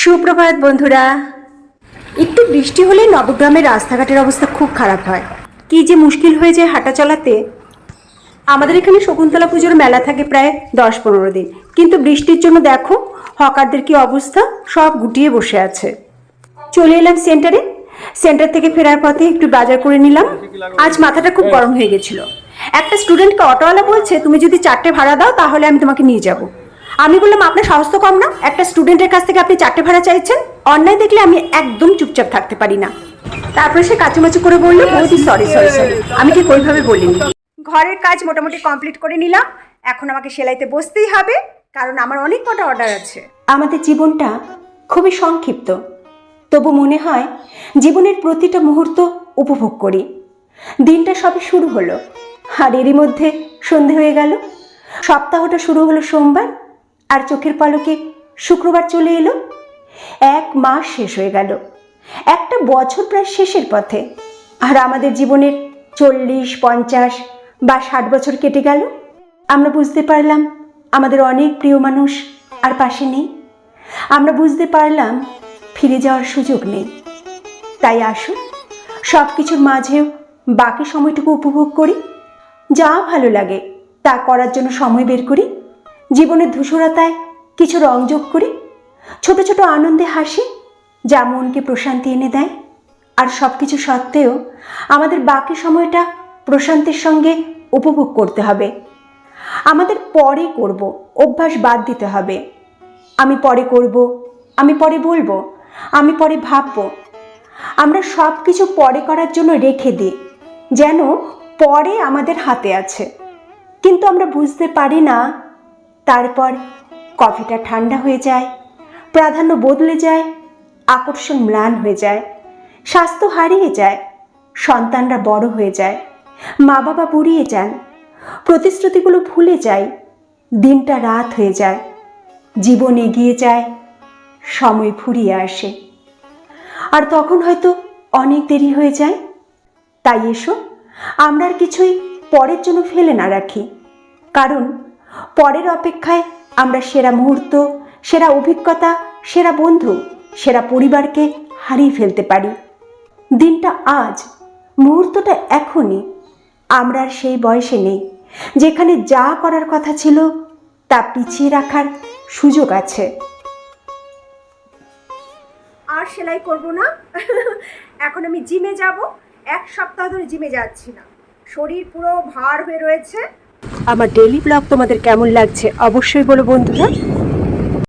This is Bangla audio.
সুপ্রভাত, বন্ধুরা। একটু বৃষ্টি হলে নবগ্রামের রাস্তাঘাটের অবস্থা খুব খারাপ হয়। কি যে মুশকিল হয়ে যায় হাঁটা চলাতে। আমাদের এখানে শকুন্তলা পুজোর মেলা থাকে প্রায় দশ পনেরো দিন। কিন্তু বৃষ্টির জন্য দেখো, হকারদের কি অবস্থা? সব গুটিয়ে বসে আছে। চলে এলাম সেন্টারে। সেন্টার থেকে ফেরার পথে একটু বাজার করে নিলাম। আজ মাথাটা খুব গরম হয়ে গেছিল। একটা স্টুডেন্টকে অটোওয়ালা বলছে, তুমি যদি চারটে ভাড়া দাও, তাহলে আমি তোমাকে নিয়ে যাব। আমি বললাম, আপনার সাহস কম না। একটা স্টুডেন্টের কাছ থেকে আপনি চারটে ভাড়া চাইছেন। অন্যায় দেখলে আমি একদম চুপচাপ থাকতে পারি না। তারপরে সে কাচুমাচু করে বলল সরি সরি সরি আমি ঠিক ওইভাবে বলিনি। ঘরের কাজ মোটামুটি কমপ্লিট করে নিলাম। এখন আমাকে সেলাইতে বসতেই হবে, কারণ আমার অনেক কটা অর্ডার আছে। আমাদের জীবনটা খুবই সংক্ষিপ্ত। তবু মনে হয়, জীবনের প্রতিটা মুহূর্ত উপভোগ করি। দিনটা সবে শুরু হলো। আর এরই মধ্যে সন্ধে হয়ে গেল। সপ্তাহটা শুরু হলো সোমবার। আর চোখের পলকে শুক্রবার চলে এলো। এক মাস শেষ হয়ে গেল। একটা বছর প্রায় শেষের পথে। আর আমাদের জীবনের চল্লিশ, পঞ্চাশ বা ষাট বছর কেটে গেল। আমরা বুঝতে পারলাম আমাদের অনেক প্রিয় মানুষ আর পাশে নেই। আমরা বুঝতে পারলাম ফিরে যাওয়ার সুযোগ নেই। তাই আসুন সব কিছুর মাঝেও বাকি সময়টুকু উপভোগ করি। যা ভালো লাগে তা করার জন্য সময় বের করি। জীবনের ধূসরতায় কিছু রং যোগ করি, ছোট ছোট আনন্দে হাসি যা মনকে প্রশান্তি এনে দেয়। আর সব কিছু সত্ত্বেও আমাদের বাকি সময়টা প্রশান্তির সঙ্গে উপভোগ করতে হবে। আমাদের পরে করব, অভ্যাস বাদ দিতে হবে। আমি পরে করব, আমি পরে বলব, আমি পরে ভাববো। আমরা সব কিছু পরে করার জন্য রেখে দিই, যেন পরে আমাদের হাতে আছে। কিন্তু আমরা বুঝতে পারি না তারপর কফিটা ঠান্ডা হয়ে যায়, প্রাধান্য বদলে যায়, আকর্ষণ ম্লান হয়ে যায়, স্বাস্থ্য হারিয়ে যায়, সন্তানরা বড় হয়ে যায় মা বাবা বুড়িয়ে যান, প্রতিশ্রুতিগুলো ভুলে যায়, দিনটা রাত হয়ে যায়, জীবন এগিয়ে যায়, সময় ফুরিয়ে আসে। আর তখন হয়তো অনেক দেরি হয়ে যায়। তাই এসো, আমরা আর কিছুই পরের জন্য ফেলে না রাখি, কারণ পরের অপেক্ষায় আমরা সেরা মুহূর্ত, সেরা অভিজ্ঞতা, সেরা বন্ধু, সেরা পরিবারকে হারিয়ে ফেলতে পারি। দিনটা আজ, মুহূর্তটা এখনই। আমরা আর সেই বয়সে নেই, যেখানে যা করার কথা ছিল তা পিছিয়ে রাখার সুযোগ আছে। আর সেলাই করব না। এখন আমি জিমে যাব, এক সপ্তাহ ধরে জিমে যাচ্ছি না। শরীর পুরো ভার হয়ে রয়েছে। আমার ডেলি ব্লগ তোমাদের কেমন লাগছে অবশ্যই বলো বন্ধুরা।